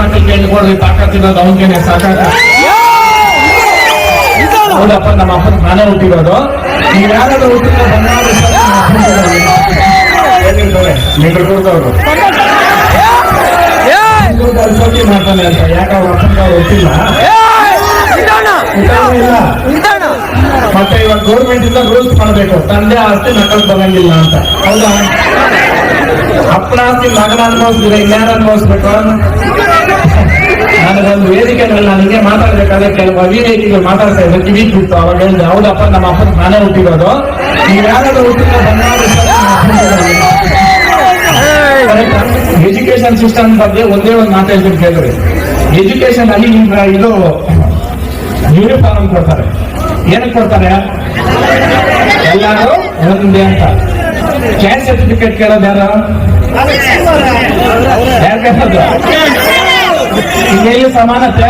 ಮಕ್ಕಳಿಗೆ ಕೇಳ್ಕೊಡ್ರಿ ತಾಕತ್ತಿರೋದು ಅವನಿಗೆ ಸಾಕಾಗ ಹೌದಪ್ಪ ನಮ್ಮ ಅಪ್ಪನ ನಾನೇ ಹುಟ್ಟಿರೋದು. ನೀವು ಯಾರಾದ್ರೂ ಕೊಡ್ತವ್ರು ಸೋಕಿ ಮಾಡ್ತಾನೆ ಅಂತ, ಯಾಕೆ ಅವ್ರ ಅಪ್ಪನ ಇಲ್ಲ ಮತ್ತೆ ಇವಾಗ ಗೌರ್ಮೆಂಟ್ ಇಂದ ರೂಲ್ಸ್ ಮಾಡಬೇಕು. ತಂದೆ, ಆಸ್ತಿ, ನಕಲ್ ಬರಂಗಿಲ್ಲ ಅಂತ. ಹೌದಾ? ಅಪ್ಪನ ಆಸ್ತಿ, ಮಗನ ಅನುಭವಿಸಿದ್ರೆ ಇನ್ಯಾರು ಅನುಭವಿಸ್ಬೇಕು? ನನಗೊಂದು ವೇದಿಕೆನಲ್ಲಿ ನಾನು ಹಿಂಗೆ ಮಾತಾಡ್ಬೇಕಾದ್ರೆ ಕೆಲವು ಅವಿವೇಕಿಗಳು ಮಾತಾಡ್ತಾ ಇದ್ರು ಕಿವಿ ಬಿಟ್ಟು ಅವಾಗ ಹೇಳಿದೆ, ಹೌದಪ್ಪ, ನಮ್ಮ ಅಪ್ಪನ ನಾನೇ ಹುಟ್ಟಿರೋದು. ನೀವು ಯಾರಾದ್ರೂ ಹುಟ್ಟಿದ್ರೆ ಎಜುಕೇಶನ್ ಸಿಸ್ಟಮ್ ಬಗ್ಗೆ ಒಂದೇ ಒಂದು ಮಾತಾಡ್ತೀನಿ ಹೇಳ್ಬಿಟ್ಟು ಕೇಳಿದ್ರಿ ಎಜುಕೇಶನ್ ಅಲ್ಲಿ ಇದು ಯೂನಿಫಾರ್ಮ್ ಕೊಡ್ತಾರೆ. ಏನಕ್ಕೆ ಕೊಡ್ತಾರೆ? ಎಲ್ಲರೂ ಒಂದೇ ಅಂತ. ಕ್ಯಾಸ್ಟ್ ಸರ್ಟಿಫಿಕೇಟ್ ಕೇಳೋದು ಯಾರು? ಯಾರು ಇಲ್ಲಿ ಸಮಾನತೆ?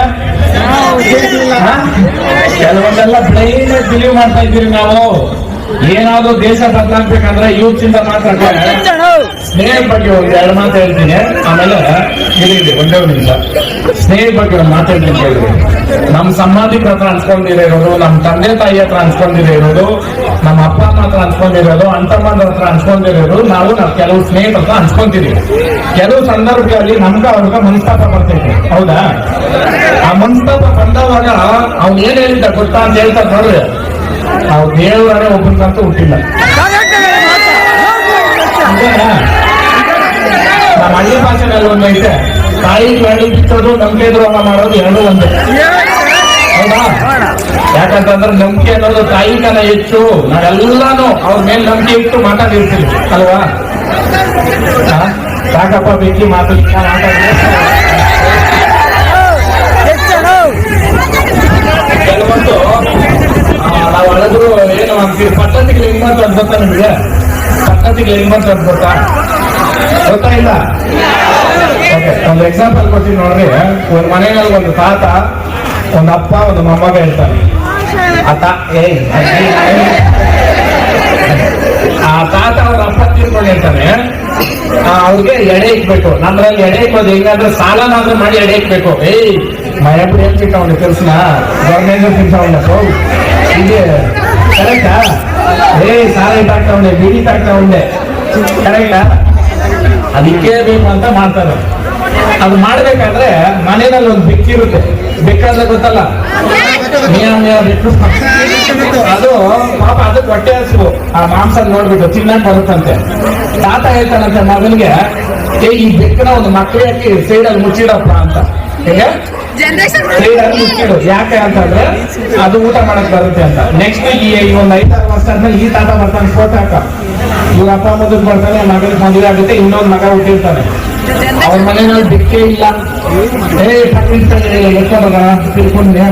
ಕೆಲವೊಂದೆಲ್ಲ ಬ್ರೈನ್ ಬಿಲೀವ್ ಮಾಡ್ತಾ ಇದ್ದೀರಿ ನಾವು. ಏನಾದ್ರು ದೇಶ ಬದಲಾಗ್ಬೇಕಂದ್ರೆ ಯೂತ್ ಇಂದ ಮಾತ್ರ ಸ್ನೇಹ ಬಗ್ಗೆ ಒಂದ್ ಎರಡು ಮಾತು ಹೇಳ್ತೀನಿ. ಆಮೇಲೆ ಇಲ್ಲಿ ಒಂದೇ ಒಂದು ನಿಮಿಷ. ಸ್ನೇಹ ಬಗ್ಗೆ ಒಂದು ಮಾತು ಹೇಳ್ತೀನಿ ಕೇಳಿದ್ರಿ ನಮ್ಮ ಹತ್ರ ಅನ್ಸ್ಕೊಂಡಿರೋ ಇರೋದು ನಮ್ಮ ತಂದೆ ತಾಯಿ ಹತ್ರ ಅನ್ಸ್ಕೊಂಡಿರೋ ಇರೋದು ನಮ್ಮ ಅಪ್ಪ ಅಮ್ಮ ಹತ್ರ ಅನ್ಸ್ಕೊಂಡಿರೋದು ಅಂತಮ್ಮನ ಹತ್ರ ಅನ್ಸ್ಕೊಂಡಿರೋದು ನಾವು ನಾವು ಕೆಲವು ಸ್ನೇಹಿತರ ಹತ್ರ ಅನ್ಸ್ಕೊಂತೀವಿ ಕೆಲವು ಸಂದರ್ಭದಲ್ಲಿ ನಮ್ಗ ಅವ್ರಿಗ ಮನಸ್ತಾಪ ಬರ್ತೈತೆ. ಹೌದಾ? ಆ ಮನಸ್ತಾಪ ಬಂದವಾಗ ಅವ್ನು ಏನ್ ಹೇಳಿದ್ದ ಗೊತ್ತಾ ಅಂತ ಹೇಳ್ತಾರೆ ನೋಡ್ರಿ ನಾವು ಒಬ್ಬರು ಅಂತ ಹುಟ್ಟಿಲ್ಲ? ನಮ್ಮ ಹಳ್ಳಿ ಭಾಷೆನಲ್ಲಿ ಒಂದು ಐತೆ, ತಾಯಿ ಬೇಡಿ ಬಿತ್ತೋದು ನಂಬಿಕೆ ದ್ರೋಹ ಮಾಡೋದು ಎರಡು ಒಂದು ಹೌದಾ ಯಾಕಂತಂದ್ರೆ ನಂಬಿಕೆ ಅನ್ನೋದು ತಾಯಿ ಕನ ಹೆಚ್ಚು, ನಾವೆಲ್ಲಾನು ಅವ್ರ ಮೇಲೆ ನಂಬಿಕೆ ಇಟ್ಟು ಮಾತಾಡಿರ್ತೀವಿ, ಅಲ್ವಾ? ಸಾಕಪ್ಪ ಬೇಕಿ ಮಾತಾಡ್ತಾ ಅಂತ ಗೊತ್ತಾ ನಿಮಗೆ ಹೆಂಗ್ ಮಾಡ್ತಾರೆ ಅಂತ ಗೊತ್ತಾ ಗೊತ್ತಾ ಇಲ್ಲ? ಒಂದು ಎಕ್ಸಾಂಪಲ್ ಕೊಡ್ತೀನಿ ನೋಡ್ರಿ. ಒಂದ್ ಮನೆಯಲ್ಲಿ ಒಂದು ತಾತ, ಒಂದು ಅಪ್ಪ, ಒಂದು ಮೊಮ್ಮಗ ಹೇಳ್ತಾನೆ ಆತ ಆ ತಾತ ಅವ್ರ ಅಪ್ಪ ತಿಳ್ಕೊಂಡು ಹೇಳ್ತಾನೆ ಅವ್ರಿಗೆ ಎಡೆ ಇಕ್ಬೇಕು. ನಮ್ದ್ರಲ್ಲಿ ಎಡೆ ಇಕ್ಕೋದು ಹೆಂಗಂದ್ರೆ ಸಾಲನಾದ್ರೂ ಮಾಡಿ ಎಡೆ ಇಕ್ಬೇಕು. ಏಯ್ ಮಯಬ್ರು ಏನ್ ಗವರ್ಮೆಂಟ್ ಕೆಲ್ಸನ ಗೌರ್ಮೆಂಟ್ ತಿಂತಾವನೆ ಹೀಗೆ. ಕರೆಕ್ಟಾ ಏಯ್ ಸಾಲ ಇಟ್ಟಾಗ್ತಾವನೆ ಬಿಡಿ ಉಂಡೆ. ಕರೆಕ್ಟಾ? ಅದಕ್ಕೆ ಬೇಕು ಅಂತ ಮಾಡ್ತಾರೆ. ಅದು ಮಾಡ್ಬೇಕಾದ್ರೆ ಮನೆಯಲ್ಲಿ ಒಂದು ಬೆಕ್ಕಿರುತ್ತೆ ಬೆಕ್ಕಾದ್ರೆ ಗೊತ್ತಲ್ಲ? ಅದು ಪಾಪ ಅದಕ್ಕೆ ಹೊಟ್ಟೆ ಹಸು ಆ ಮಾಂಸ ನೋಡ್ಬಿಟ್ಟು ತಿನ್ನಕ್ ಬರುತ್ತಂತೆ. ತಾತ ಹೇಳ್ತಾನಂತೆ ಮಗನಿಗೆ, ಏ, ಈ ಬೆಕ್ಕನ ಒಂದು ಮಕ್ಕಳಿಗೆ ಸೈಡಲ್ಲಿ ಮುಚ್ಚಿಡಪ್ಪ ಅಂತ. ಹೇಗೆ? ಮುಚ್ಚಿಡು ಯಾಕೆ ಅಂತಂದ್ರೆ ಅದು ಊಟ ಮಾಡಕ್ ಬರುತ್ತೆ ಅಂತ. ನೆಕ್ಸ್ಟ್ ಈ ಒಂದು ಐದಾರು ವರ್ಷ ಆದ್ಮೇಲೆ ಈ ತಾತ ಬರ್ತಾನೆ ಫೋಟೋ ಹಾಕ. ಇವ್ರ ಅಪ್ಪ ಮಗನ್ ಬರ್ತಾನೆ ಮಗನ ಮದುವೆ ಆಗುತ್ತೆ ಇನ್ನೊಂದು ಮಗ ಹುಟ್ಟಿರ್ತಾನೆ. ಅವ್ರ ಮನೆಯಲ್ಲಿ ಬೆಕ್ಕೆ ಇಲ್ಲ. ಏ ಪಕ್ಕಿಸ್ತಾನೆ ಲೆಕ್ಕ ಮಗ ತಿಳ್ಕೊಂಡೆ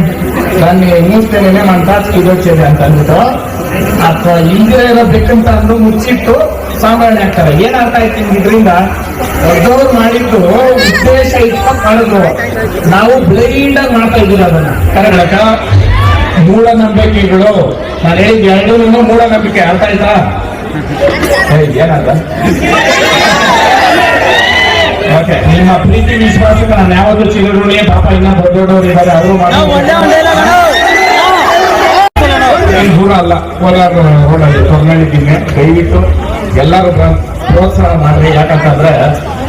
ನಾನು ಇನ್ನಿಸ್ತೇನೆ ಅಂತ ಅಂದ್ಬಿಟ್ಟು ಅಥವಾ ಹಿಂದಿನ ಇರೋ ಬೆಕ್ಕಂತ ಅಂದು ಮುಚ್ಚಿಟ್ಟು ಸಾಂಬಾರಣೆ ಆಗ್ತಾರೆ. ಏನ್ ಅರ್ಥ ಆಯ್ತು ನಿಮ್ಗೆ ಇದರಿಂದ? ದೊಡ್ಡವ್ರು ಮಾಡಿದ್ದು ಉದ್ದೇಶ ಇಟ್ಕೊಂಡು ಕಳೆದು ನಾವು ಬ್ಲೈಂಡ್ ಆಗಿ ಮಾಡ್ತಾ ಇದ್ದೀವಿ ಅದನ್ನ. ಕರೆಕ್ಟ್ ಮೂಢನಂಬಿಕೆಗಳು. ನಾನು ಹೇಳಿದ ಎರಡೂ ಮೂಢನಂಬಿಕೆ. ಅರ್ಥ ಆಯ್ತಾ? ಏ, ಏನಂತ ಓಕೆ ನಿಮ್ಮ ಪ್ರೀತಿ ವಿಶ್ವಾಸಕ್ಕೆ ನಾನು ಯಾವಾಗಲೂ ಚಿಗುರುಣಿ ಪಾಪ ಇನ್ನ ದೊಡ್ಡ ದೊಡ್ಡವರು ಇದ್ದಾರೆ. ಅವರು ದೂರ ಅಲ್ಲ. ಕೋಲಾರ ರೋಡಲ್ಲಿ ಹೊರನಳ್ಳಿದ್ದೀನಿ ದಯವಿಟ್ಟು ಎಲ್ಲರೂ ಪ್ರೋತ್ಸಾಹ ಮಾಡ್ರಿ. ಯಾಕಂತಂದ್ರೆ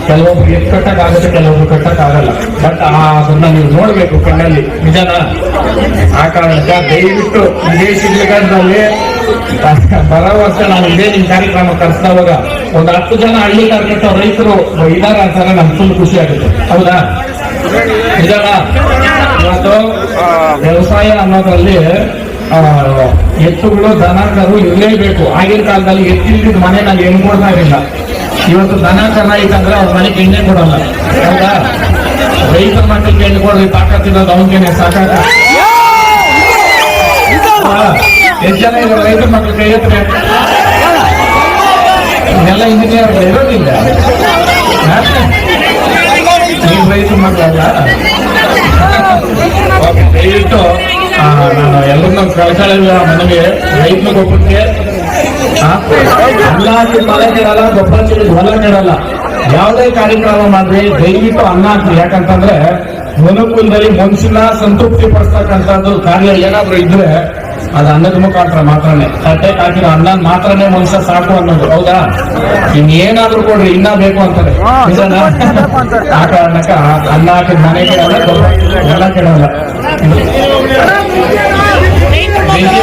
ಕೆಲವೊಬ್ರು ಎತ್ ಕಟ್ಟಕ್ಕಾಗುತ್ತೆ ಕೆಲವೊಬ್ರು ಕಟ್ಟಕ್ಕಾಗಲ್ಲ. ಬಟ್ ಅದನ್ನ ನೀವು ನೋಡ್ಬೇಕು ಕಣ್ಣಲ್ಲಿ. ನಿಜನ? ಆ ಕಾರಣಕ್ಕೆ ದಯವಿಟ್ಟು ಇದೇ ಶಿಡ್ಲಘಟ್ಟದಲ್ಲಿ ಬರೋ ವರ್ಷ ನಾವು ಇದೇ ನಿಮ್ ಕಾರ್ಯಕ್ರಮ ಕರ್ಸಿದವಾಗ ಒಂದು ಹತ್ತು ಜನ ಹಳ್ಳಿ ಕಾರ್ಕಟ್ಟ ರೈತರು ಇದಾರ ಅಂತಾನೆ ನಮ್ಗೆ ಫುಲ್ ಖುಷಿ ಆಗುತ್ತೆ. ಹೌದಾ? ನಿಜನಾ? ಇವತ್ತು ವ್ಯವಸಾಯ ಅನ್ನೋದ್ರಲ್ಲಿ ಆ, ಎತ್ತುಗಳು ದನ ಕರು ಇರಲೇಬೇಕು. ಆಗಿನ ಕಾಲದಲ್ಲಿ ಎತ್ತಿಲ್ದಿದ್ದ ಮನೆ ನಾವು ಹೆಣ್ಣು ಕೊಡ್ತಾ ಇರಲಿಲ್ಲ. ಇವತ್ತು ದನ ಕರ ಇತ್ತಂದ್ರೆ ಅವ್ರ ಮನೆಗೆ ಎಣ್ಣೆ ಕೊಡಲ್ಲ. ಹೌದಾ? ರೈತರ ಮಕ್ಕಳಿಗೆ ಹೆಣ್ಣು ಕೊಡ್ರಿ ತಾಕತ್ತಿರೋದು ಅವನಿಗೆ ಸಾಕಾಗ ಎಷ್ಟು ಜನ ಇದ್ದಾರೆ ರೈತರ ಮಕ್ಕಳು ಕೈ ಎತ್ತರೆ. ಎಲ್ಲ ಇಂಜಿನಿಯರ್ ಇರೋದಿಲ್ಲ. ರೈತರ ಮಕ್ಕಳಲ್ಲ ದಯವಿಟ್ಟು ನಾನು ಎಲ್ಲರನ್ನ ಕಳ್ಕೊಳ್ಳಿಲ್ಲ ನನಗೆ ರೈತನ ಗೊಬ್ಬರಕ್ಕೆ, ಆ? ಅನ್ನ ಹಾಕಿ ಮಳೆ ನೀಡಲ್ಲ ಗೊಬ್ಬರ ಹೊಲ ನೀಡಲ್ಲ ಯಾವುದೇ ಕಾರ್ಯಕ್ರಮ ಮಾಡ್ರಿ, ದಯವಿಟ್ಟು ಅನ್ನ ಹಾಕ್ರಿ ಯಾಕಂತಂದ್ರೆ ಮನುಕುಲದಲ್ಲಿ ಮನುಷ್ಯನ ಸಂತೃಪ್ತಿ ಪಡಿಸ್ತಕ್ಕಂಥದ್ದು ಕಾರ್ಯ ಏನಾದ್ರೂ ಇದ್ರೆ ಅದು ಅನ್ನದ ಮುಖಾಂತರ ಮಾತ್ರನೇ. ತಟ್ಟೆ ಹಾಕಿರೋ ಅನ್ನ ಮಾತ್ರನೇ ಮನುಷ್ಯ ಸಾಕು ಅನ್ನೋದು ಹೌದಾ? ಇನ್ನೇನಾದ್ರೂ ಕೊಡ್ರಿ ಇನ್ನ ಬೇಕು ಅಂತಾರೆ ಆ ಕಾರಣಕ್ಕ ಅನ್ನ ಹಾಕಿ ಮನೆ ಕೆಡಲ್ಲ ಎಲ್ಲ ಕೆಡಲ್ಲ ಬೆಂಕಿ